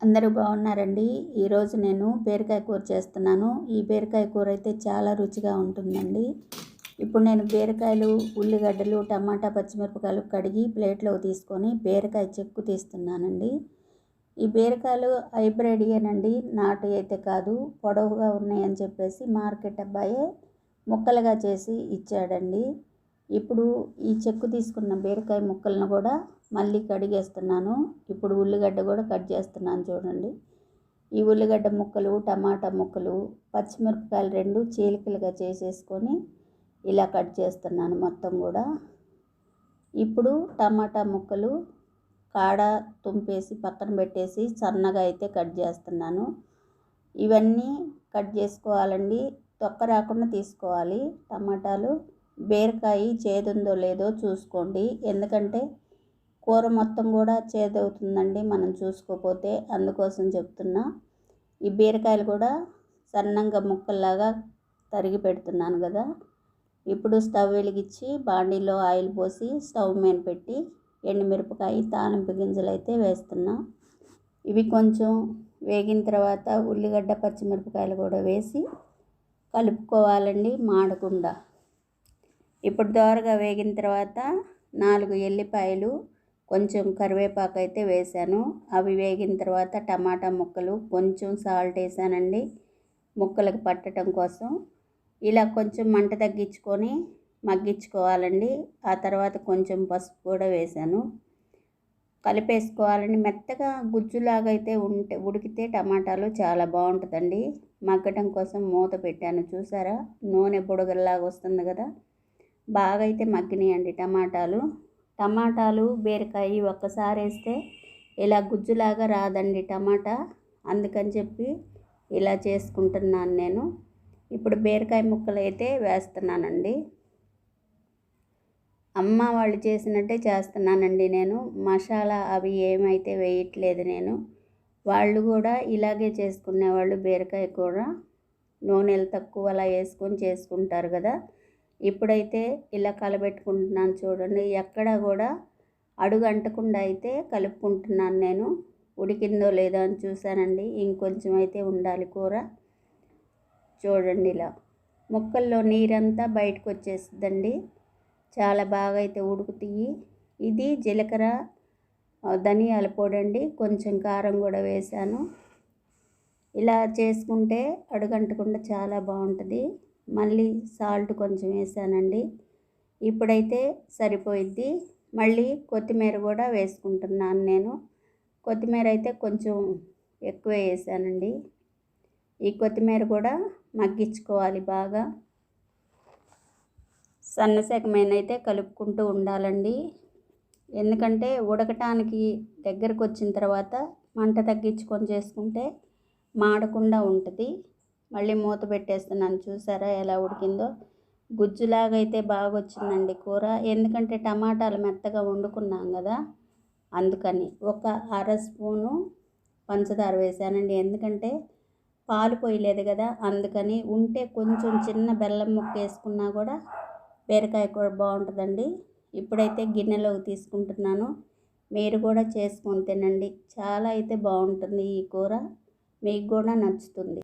అందరూ బాగున్నారండి. ఈరోజు నేను బీరకాయ కూర చేస్తున్నాను. ఈ బీరకాయ కూర అయితే చాలా రుచిగా ఉంటుందండి. ఇప్పుడు నేను బీరకాయలు ఉల్లిగడ్డలు టమాటా పచ్చిమిరపకాయలు కడిగి ప్లేట్లో తీసుకొని బీరకాయ చెక్కు తీస్తున్నానండి. ఈ బీరకాయలు హైబ్రిడియేనండి నాటు అయితే కాదు పొడవుగా ఉన్నాయని చెప్పేసి మార్కెట్ అబ్బాయే ముక్కలుగా చేసి ఇచ్చాడండి. ఇప్పుడు ఈ చెక్కు తీసుకున్న బీరకాయ ముక్కలను కూడా మళ్ళీ కడిగేస్తున్నాను. ఇప్పుడు ఉల్లిగడ్డ కూడా కట్ చేస్తున్నాను చూడండి. ఈ ఉల్లిగడ్డ ముక్కలు టమాటా ముక్కలు పచ్చిమిరపకాయలు రెండు చీలికలుగా చేసేసుకొని ఇలా కట్ చేస్తున్నాను మొత్తం కూడా. ఇప్పుడు టమాటా ముక్కలు కాడ తుంపేసి పక్కన పెట్టేసి సన్నగా అయితే కట్ చేస్తున్నాను. ఇవన్నీ కట్ చేసుకోవాలండి. తొక్క రాకుండా తీసుకోవాలి టమాటాలు. బీరకాయ చేదుందో లేదో చూసుకోండి. ఎందుకంటే కూర మొత్తం కూడా చేదవుతుందండి మనం చూసుకోపోతే. అందుకోసం చెప్తున్నా ఈ బీరకాయలు కూడా సన్నంగా ముక్కల్లాగా తరిగి పెడుతున్నాను కదా. ఇప్పుడు స్టవ్ వెలిగించి బాండీలో ఆయిల్ పోసి స్టవ్ మీద పెట్టి ఎండుమిరపకాయ తాలింపు గింజలు అయితే వేస్తున్నా. ఇవి కొంచెం వేగిన తర్వాత ఉల్లిగడ్డ పచ్చిమిరపకాయలు కూడా వేసి కలుపుకోవాలండి మాడకుండా. ఇప్పుడు దోరగా వేగిన తర్వాత నాలుగు ఎల్లిపాయలు కొంచెం కరివేపాకు అయితే వేసాను అవి వేగిన తర్వాత టమాటా ముక్కలు కొంచెం సాల్ట్ వేసానండి ముక్కలకు పట్టడం కోసం. ఇలా కొంచెం మంట తగ్గించుకొని మగ్గించుకోవాలండి. ఆ తర్వాత కొంచెం పసుపు కూడా వేసాను కలిపేసుకోవాలండి. మెత్తగా గుజ్జులాగా అయితే ఉంటే ఉడికితే టమాటాలు చాలా బాగుంటుందండి. మగ్గటం కోసం మూత పెట్టాను చూసారా? నూనె బుడగల్లాగా వస్తుంది కదా? బాగా అయితే మగ్గినాయండి టమాటాలు. టమాటాలు బీరకాయ ఒక్కసారి వేస్తే ఇలా గుజ్జులాగా రాదండి టమాటా. అందుకని చెప్పి ఇలా చేసుకుంటున్నాను నేను. ఇప్పుడు బీరకాయ ముక్కలు అయితే వేస్తున్నానండి. అమ్మ వాళ్ళు చేసినట్టే చేస్తున్నానండి నేను. మసాలా అవి ఏమైతే వేయట్లేదు నేను. వాళ్ళు కూడా ఇలాగే చేసుకునేవాళ్ళు బీరకాయ కూర. నూనెలు తక్కువ అలా వేసుకొని చేసుకుంటారు కదా. ఇప్పుడైతే ఇలా కలబెట్టుకుంటున్నాను చూడండి. ఎక్కడ కూడా అడుగు అంటకుండా అయితే కలుపుకుంటున్నాను నేను. ఉడికిందో లేదో అని చూశానండి. ఇంకొంచెం అయితే ఉండాలి కూర. చూడండి ఇలా. ముక్కల్లో నీరంతా బయటకు వచ్చేస్తుందండి చాలా బాగా అయితే ఉడుకుతాయి. ఇది జీలకర్ర ధనియాల పొడి అండి. కొంచెం కారం కూడా వేశాను. ఇలా చేసుకుంటే అడుగంటకుండా చాలా బాగుంటుంది. మళ్ళీ సాల్ట్ కొంచెం వేసానండి. ఇప్పుడైతే సరిపోయిద్ది. మళ్ళీ కొత్తిమీర కూడా వేసుకుంటున్నాను నేను. కొత్తిమీర అయితే కొంచెం ఎక్కువ వేసానండి. ఈ కొత్తిమీర కూడా మగ్గించుకోవాలి బాగా. సన్నసకమైన అయితే కలుపుకుంటూ ఉండాలండి. ఎందుకంటే ఉడకటానికి దగ్గరకు వచ్చిన తర్వాత మంట తగ్గించుకొని చేసుకుంటే మాడకుండా ఉంటుంది. మళ్ళీ మూత పెట్టేస్తున్నాను. చూసారా ఎలా ఉడికిందో? గుజ్జులాగా అయితే బాగా వచ్చిందండి కూర. ఎందుకంటే టమాటాలు మెత్తగా వండుకున్నాం కదా అందుకని ఒక అర స్పూను పంచదార వేసానండి. ఎందుకంటే పాలు పోయలేదు కదా అందుకని ఉంటే కొంచెం చిన్న బెల్లం ముక్క వేసుకున్నా కూడా బీరకాయ కూర బాగుంటుందండి. ఇప్పుడైతే గిన్నెలోకి తీసుకుంటున్నాను. మీరు కూడా చేసుకొని తినండి. చాలా అయితే బాగుంటుంది ఈ కూర. మీకు కూడా నచ్చుతుంది.